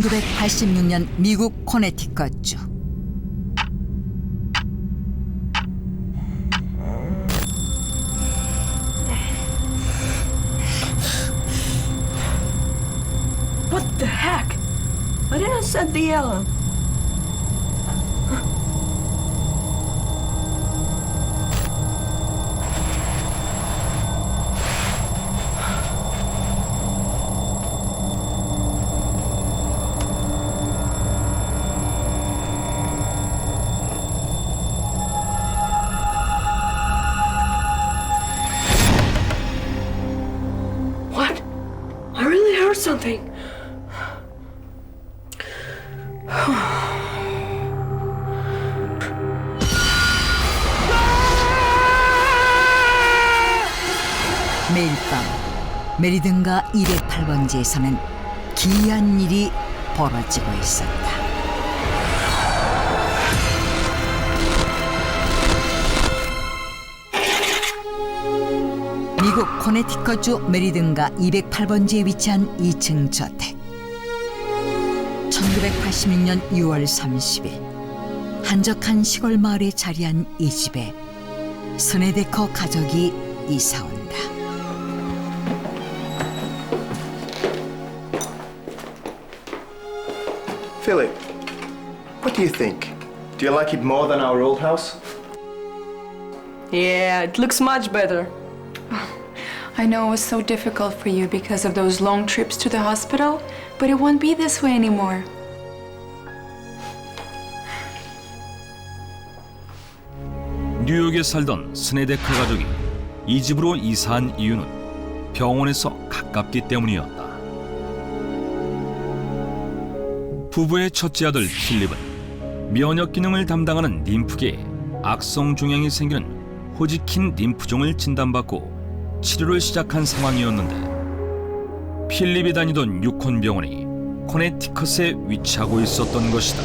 1986년 미국 코네티컷주 What the heck? I didn't set the alarm. Something. 매일 밤 메리든가 208번지에서는 기이한 일이 벌어지고 있었다. 미국 코네티컷주 메리든가 208번지에 위치한 2층 저택. 1986년 6월 30일 한적한 시골 마을에 자리한 이 집에 스네데커 가족이 이사 온다. Philip, what do you think? Do you like it more than our old house? Yeah, it looks much better. I know it was so difficult for you because of those long trips to the hospital, but it won't be this way anymore. 뉴욕에 살던 스네데커 가족이 이 집으로 이사한 이유는 병원에서 가깝기 때문이었다. 부부의 첫째 아들 필립은 면역 기능을 담당하는 림프계에 악성 종양이 생기는 호지킨 림프종을 진단받고 치료를 시작한 상황이었는데 필립이 다니던 유콘 병원이 코네티컷에 위치하고 있었던 것이다.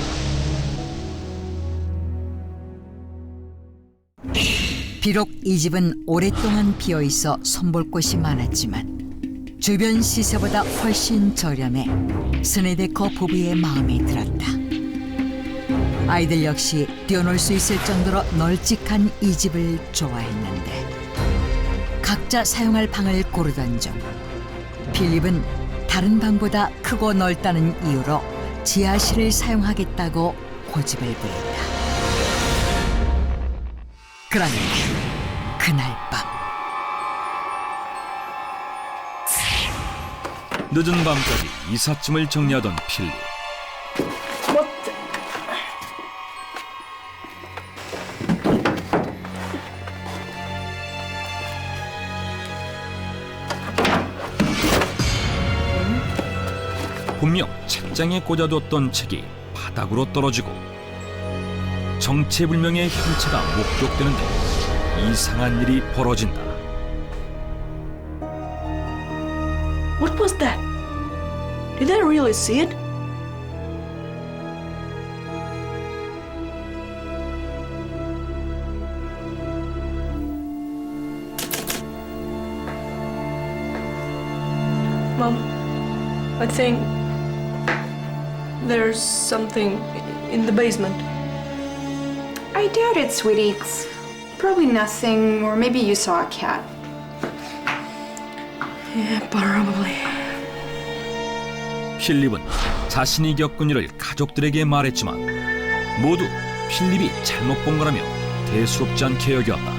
비록 이 집은 오랫동안 비어 있어 손볼 곳이 많았지만 주변 시세보다 훨씬 저렴해 스네데커 부부의 마음에 들었다. 아이들 역시 뛰어놀 수 있을 정도로 널찍한 이 집을 좋아했는데 각자 사용할 방을 고르던 중 필립은 다른 방보다 크고 넓다는 이유로 지하실을 사용하겠다고 고집을 부렸다. 그런데 그날 밤 늦은 밤까지 이삿짐을 정리하던 필립. 분명 책장에 꽂아뒀던 책이 바닥으로 떨어지고 정체불명의 형체가 목격되는데 이상한 일이 벌어진다. What was that? Did I really see it? There's something in the basement. I doubt it, sweetie. It's probably nothing, or maybe you saw a cat. Yeah, probably. 필립은 자신이 겪은 일을 가족들에게 말했지만 모두 필립이 잘못 본 거라며 대수롭지 않게 여겼다.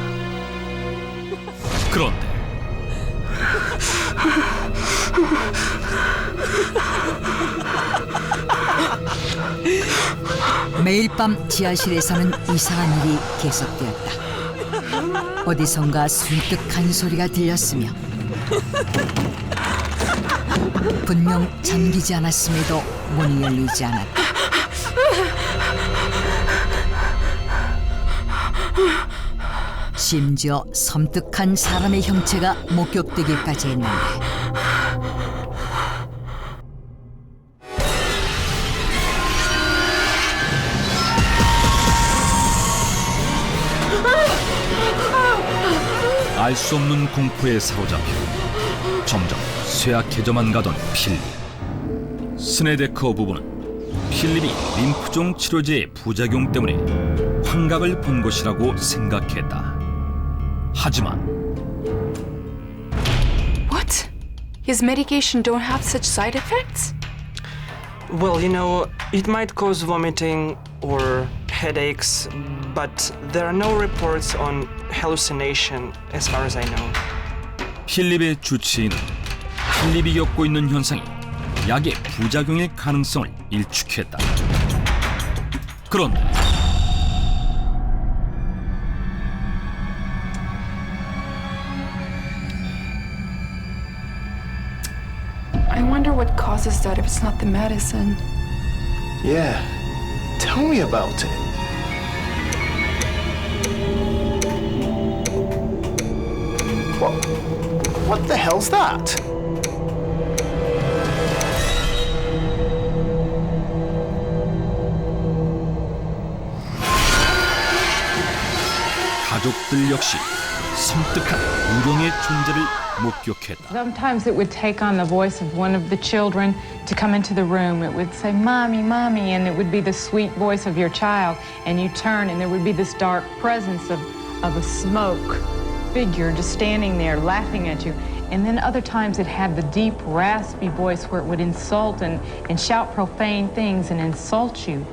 그런데 매일 밤 지하실에서는 이상한 일이 계속되었다. 어디선가 숨뜩한 소리가 들렸으며 분명 잠기지 않았음에도 문이 열리지 않았다. 심지어 섬뜩한 사람의 형체가 목격되기까지 했는데 알 수 없는 공포에 사로잡혀 점점 쇠약해져만 가던 필립. 스네데커 부부는 필립이 림프종 치료제의 부작용 때문에 환각을 본 것이라고 생각했다. 하지만 What? His medication don't have such side effects? Well, you know, it might cause vomiting or headaches, but there are no reports on hallucination as far as I know. 필립의 주치의는 필립이 겪고 있는 현상이 약의 부작용일 가능성을 일축했다. 그런데 I wonder what causes that if it's not the medicine. Yeah. Tell me about it. What? What the hell's that? 가족들 역시 섬뜩한 우령의 존재를 목격했다. Sometimes it would take on the voice of one of the children to come into the room. It would say, Mommy, Mommy, and it would be the sweet voice of your child. And you turn, and there would be this dark presence of, of a smoke figure just standing there laughing at you. And then other times it had the deep, raspy voice where it would insult and, and shout profane things and insult you.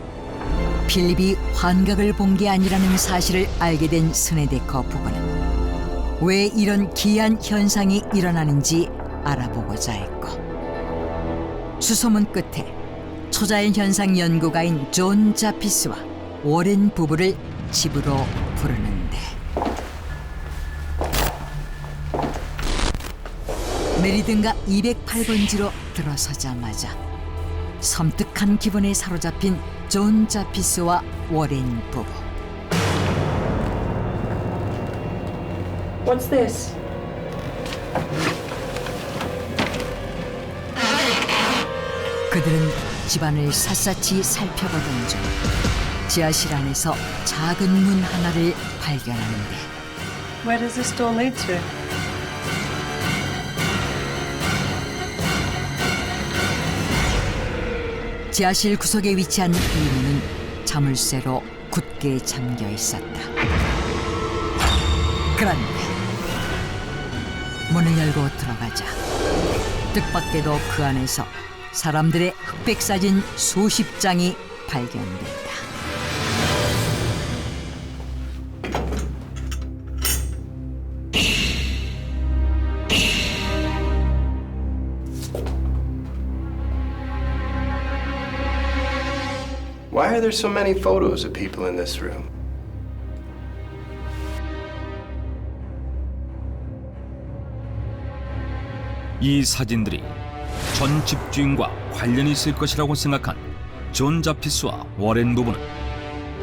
필립이 환각을 본 게 아니라는 사실을 알게 된 스네데커 부부는 왜 이런 기이한 현상이 일어나는지 알아보고자 했고 수소문 끝에 초자연 현상 연구가인 존 자피스와 워렌 부부를 집으로 부르는데 메리든가 208번지로 들어서자마자 섬뜩한 기분에 사로잡힌 존 자피스와 워렌 부부. What's this? 그들은 집안을 샅샅이 살펴보던 중 지하실 안에서 작은 문 하나를 발견하는데 Where does this door lead to? 지하실 구석에 위치한 이 문은 자물쇠로 굳게 잠겨 있었다. 그런데 문을 열고 들어가자 뜻밖에도 그 안에서 사람들의 흑백 사진 수십 장이 발견된다. Why are there so many photos of people in this room? 이 사진들이 전 집주인과 관련이 있을 것이라고 생각한 존 자피스와 워렌 부부는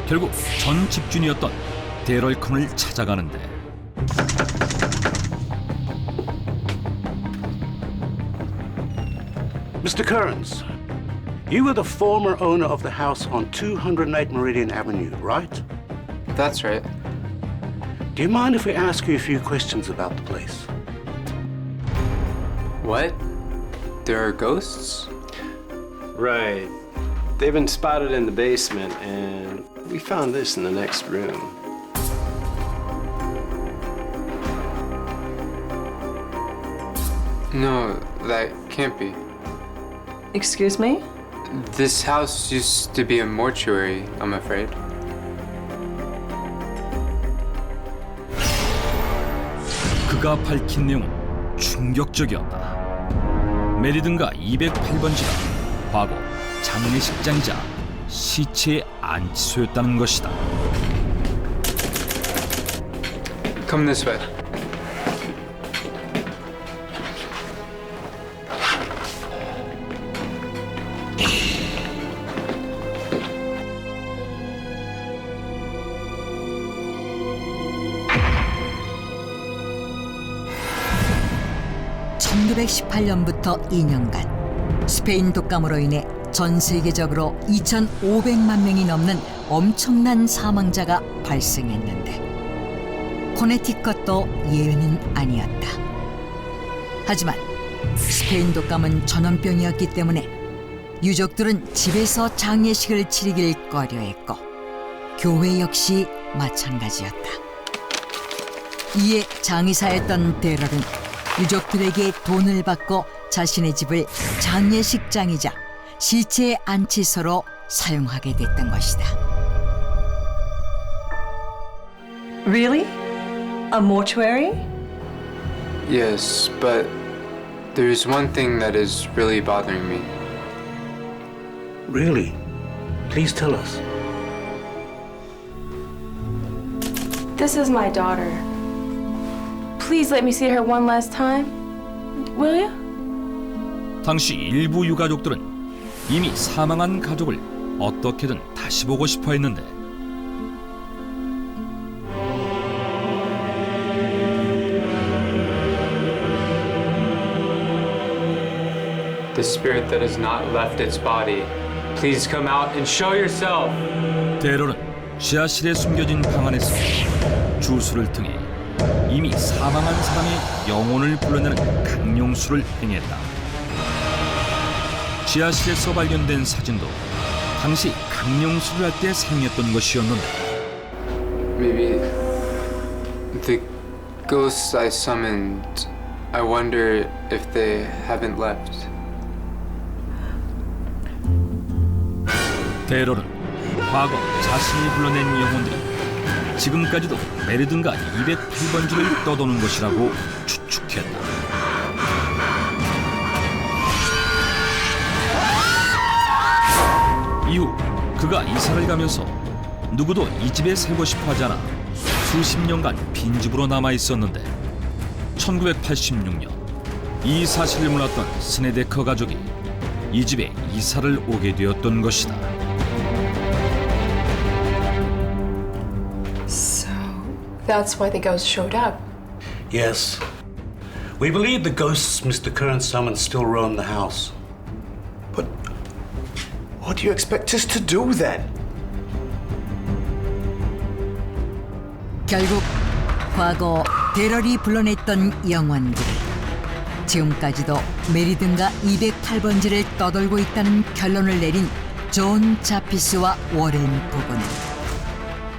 결국 전 집주인이었던 데럴컨을 찾아가는데 Mr. Kearns, you were the former owner of the house on 208 Meridian Avenue, right? That's right. Do you mind if we ask you a few questions about the place? What? There are ghosts? Right. They've been spotted in the basement, and we found this in the next room. No, that can't be. Excuse me? This house used to be a mortuary, I'm afraid. 그가 밝힌 내용은 충격적이었다. 메리든가 208번지가 과거 장례식장이자 시체의 안치소였다는 것이다. Come this way. 십팔 년부터 2년간 스페인 독감으로 인해 전 세계적으로 2,500만 명이 넘는 엄청난 사망자가 발생했는데 코네티컷도 예외는 아니었다. 하지만 스페인 독감은 전염병이었기 때문에 유족들은 집에서 장례식을 치르길 꺼려했고 교회 역시 마찬가지였다. 이에 장의사였던 데럴은 유족들에게 돈을 받고 자신의 집을 장례식장이자 시체 안치소로 사용하게 됐던 것이다. Really? A mortuary? Yes, but there's one thing that is really bothering me. Really? Please tell us. This is my daughter. Please let me see her one last time. Will you? 당시 일부 유가족들은 이미 사망한 가족을 어떻게든 다시 보고 싶어 했는데 The spirit that has not left its body, please come out and show yourself. 데럴은 지하실에 숨겨진 방 안에서 주술을 통해 이미 사망한 사람의 영혼을 불러내는 강령술을 행했다. 지하실에서 발견된 사진도 당시 강령술을 할때 사용했던 것이었는데 Maybe the ghosts I summoned, I wonder if they haven't left. 데럴은 과거 자신이 불러낸 영혼들이 지금까지도 메르든가 208번 지를 떠도는 것이라고 추측했다. 이후 그가 이사를 가면서 누구도 이 집에 살고 싶어 하지 않아 수십 년간 빈집으로 남아 있었는데 1986년 이 사실을 몰랐던 스네데커 가족이 이 집에 이사를 오게 되었던 것이다. That's why the ghost showed up. Yes. We believe the ghosts Mr. Curran summoned still roam the house. But what do you expect us to do then? 결국 과거 데럴이 불러냈던 영혼들이 지금까지도 메리든가 208번지를 떠돌고 있다는 결론을 내린 존 자피스와 워렌 부부는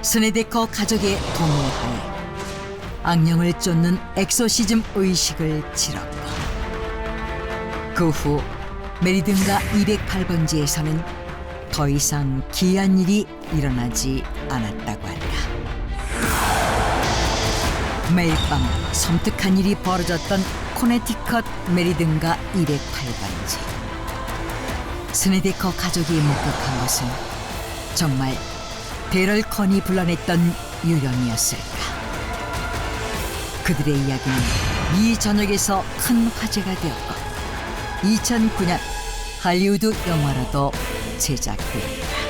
스네데커 가족의 동의하에 악령을 쫓는 엑소시즘 의식을 치렀고 그 후 메리든가 208번지에서는 더 이상 기이한 일이 일어나지 않았다고 한다. 매일 밤 섬뜩한 일이 벌어졌던 코네티컷 메리든가 208번지. 스네데커 가족이 목격한 것은 정말 데럴 컨이 불러냈던 유령이었을까. 그들의 이야기는 이 전역에서 큰 화제가 되었고 2009년 할리우드 영화로도 제작됐다.